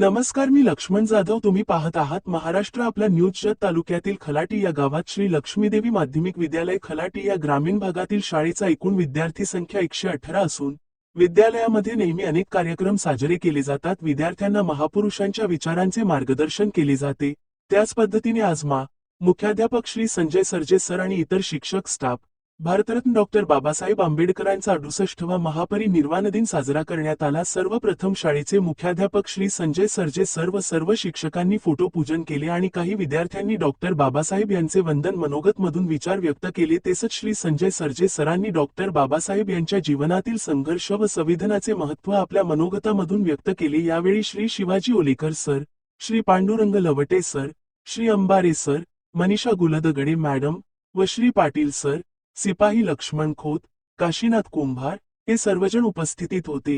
नमस्कार मी लक्ष्मण जाधव. तुम्ही पाहत आहात महाराष्ट्र आपल्या न्यूज जत तालुक्यातील खलाटी या गावात श्री लक्ष्मीदेवी माध्यमिक विद्यालय खलाटी या ग्रामीण भागातील शाळेचा एकूण विद्यार्थी संख्या एकशे अठरा असून विद्यालयामध्ये नेहमी अनेक कार्यक्रम साजरे केले जातात. विद्यार्थ्यांना महापुरुषांच्या विचारांचे मार्गदर्शन केले जाते. त्याच पद्धतीने आज मा मुख्याध्यापक श्री संजय सरजे सर आणि इतर शिक्षक स्टाफ भारतरत्न डॉक्टर बाबासाहेब आंबेडकरांचा अडुसष्टवा महापरिनिर्वाण दिन साजरा करण्यात आला. सर्वप्रथम शाळेचे मुख्याध्यापक श्री संजय सरजे सर्व सर्व शिक्षकांनी फोटो पूजन केले आणि काही विद्यार्थ्यांनी डॉक्टर बाबासाहेब यांचे वंदन मनोगत मधून विचार व्यक्त केले. तसेच श्री संजय सरजे सरांनी डॉक्टर बाबासाहेब यांच्या जीवनातील संघर्ष व संविधानाचे महत्त्व आपल्या मनोगतामधून व्यक्त केले. यावेळी Shri Shivaji Olekar sir Shri Pandurang Lavate sir Shri Ambare sir Manisha Guldagade madam व श्री पाटील सर सिपाही लक्ष्मण खोत काशीनाथ कुंभार हे सर्वजण उपस्थितीत होते.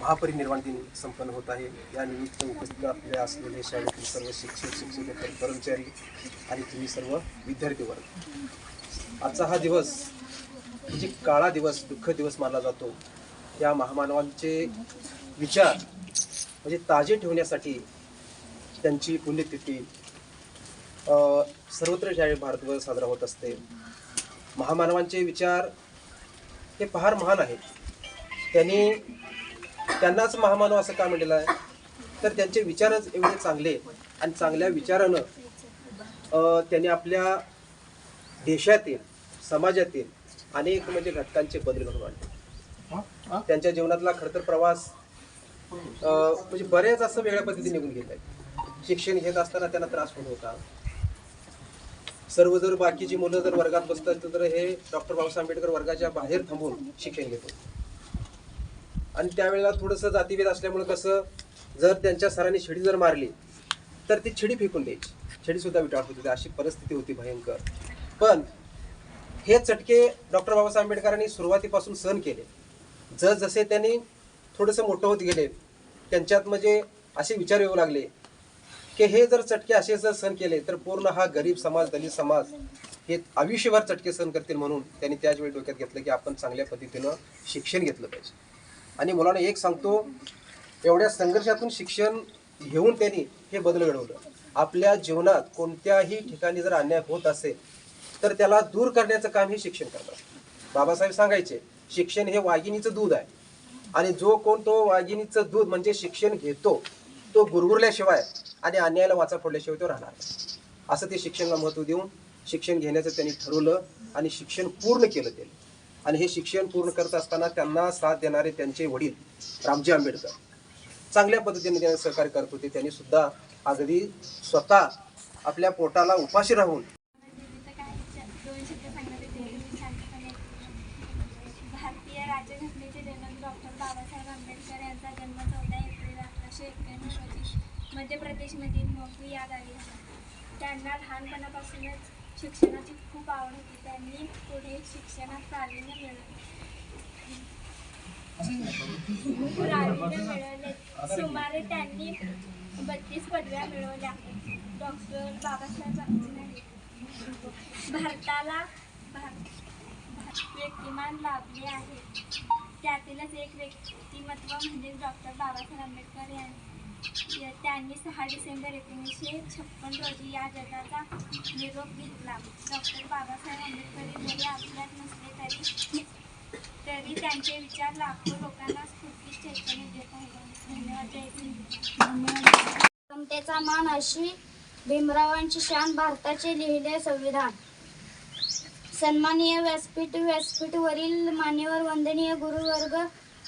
महापरिनिर्वाण दिन संपन्न होत आहे. या निमित्त उपस्थित आपल्या असलेले शाळेतील सर्व शिक्षक शिक्षकेतर कर्मचारी आणि तुम्ही सर्व विद्यार्थी वर्ग आजचा हा दिवस म्हणजे काळा दिवस दुःख दिवस मानला जातो या महामानवांचे विचार म्हणजे ताजे ठेवण्यासाठी त्यांची पुण्यतिथी सर्वत्र शाळे भारतभर साजरा होत असते महामानवांचे विचार हे फार महान आहेत. त्यांनी त्यांनाच महामानव असं का म्हटलेलं आहे? तर त्यांचे विचारच एवढे चांगले आणि चांगल्या विचारानं त्यांनी आपल्या देशातील समाजातील अनेक म्हणजे घटकांचे बदल घडून आणले. त्यांच्या जीवनातला खडतर प्रवास म्हणजे बरेच असं वेगळ्या पद्धतीने निघून घेत आहे शिक्षण घेत असताना त्यांना त्रास होत होता. सर्व जर बाकीची मुलं जर वर्गात बसतात तर हे डॉक्टर बाबासाहेब आंबेडकर वर्गाच्या बाहेर थांबून शिक्षण घेतो. आणि त्यावेळेला थोडंसं जातीभेद असल्यामुळे कसं जर त्यांच्या सरांनी शिडी जर मारली तर ती छिडी फेकून द्यायची. छिडीसुद्धा विटाळत होती. अशी परिस्थिती होती भयंकर. पण हे चटके डॉक्टर बाबासाहेब आंबेडकरांनी सुरुवातीपासून सहन केले. जसजसे त्यांनी थोडंसं मोठं होत गेले त्यांच्यात म्हणजे असे विचार येऊ लागले की हे जर चटके असे जर सण केले तर पूर्ण हा गरीब समाज दलित समाज हे आयुष्यभर चटके सहन करतील म्हणून त्यांनी त्याच वेळी डोक्यात घेतलं की आपण चांगल्या पद्धतीनं शिक्षण घेतलं पाहिजे. आणि मुलांना एक सांगतो एवढ्या संघर्षातून शिक्षण घेऊन त्यांनी हे बदल घडवलं. आपल्या जीवनात कोणत्याही ठिकाणी जर अन्याय होत असेल तर त्याला दूर करण्याचं काम हे शिक्षण करतात. बाबासाहेब सांगायचे शिक्षण हे वाघिणीचं दूध आहे. आणि जो कोण तो वाघिणीचं दूध म्हणजे शिक्षण घेतो तो गुरगुरल्याशिवाय आणि अन्यायाला वाचा फोडल्याशिवाय तो राहणार असं ते शिक्षणाला महत्त्व देऊन शिक्षण घेण्याचं त्यांनी ठरवलं आणि शिक्षण पूर्ण केलं त्यांनी. आणि हे शिक्षण पूर्ण करत असताना त्यांना साथ देणारे त्यांचे वडील रामजी आंबेडकर. चांगल्या पद्धतीने त्यांना सहकार्य करत होते. त्यांनी सुद्धा अगदी स्वतः आपल्या पोटाला उपाशी राहून दोन शब्द सांगणार होते मी शांतपणे भारतीय राज्यघटनेचे जनक डॉक्टर बाबासाहेब आंबेडकर यांचा जन्म चौदा एप्रिल अठराशे एक्क्याण्णव रोजी मध्य प्रदेशमधील मोगवी या गावी झाला त्यांना लहानपणापासूनच शिक्षणाची खूप आवड होती. त्यांनी पुढे शिक्षणात प्रावीण्य मिळवले. प्रावीण्य मिळवले. सुमारे त्यांनी बत्तीस पदव्या मिळवल्या. डॉक्टर बाबासाहेब आंबेडकर. भारताला भार- व्यक्तिमान लाभले आहे. त्यातीलच एक व्यक्तिमत्व म्हणजे डॉक्टर बाबासाहेब आंबेडकर यांनी. त्यांनी सहा डिसेंबर एकोणीसशे छप्पन रोजी या जगाचा निरोप घेतला. डॉक्टर बाबासाहेब आंबेडकर जरी आपल्यात नसले तरी तरी त्यांचे विचार लाखो लोकांना स्फूर्ती चैतन्य देत आहेत. धन्यवाद. जय समतेचा मान अशी भीमरावांची शान भारताचे लिहिले संविधान. सन्माननीय व्यासपीठ व्यासपीठवरील मान्यवर वंदनीय गुरुवर्ग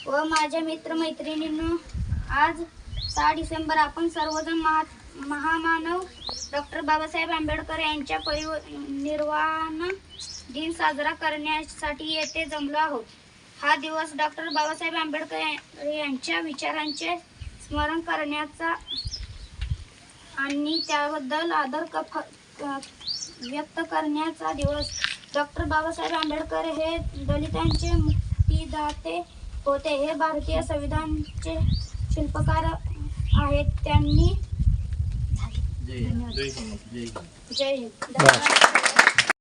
व माझ्या मित्रमैत्रिणींनो आज सहा डिसेंबर आपण सर्वजण महा महामानव डॉक्टर बाबासाहेब आंबेडकर यांच्या परिव निर्वाण दिन साजरा करण्यासाठी येथे जमलो आहोत. हा दिवस डॉक्टर बाबासाहेब आंबेडकर यांच्या विचारांचे स्मरण करण्याचा आणि त्याबद्दल आदर कफ व्यक्त करण्याचा दिवस डॉक्टर बाबासाहेब आंबेडकर हे दलितांचे मुक्तिदाते होते. हे भारतीय संविधानचे शिल्पकार आहेत त्यांनी. जय हिंद.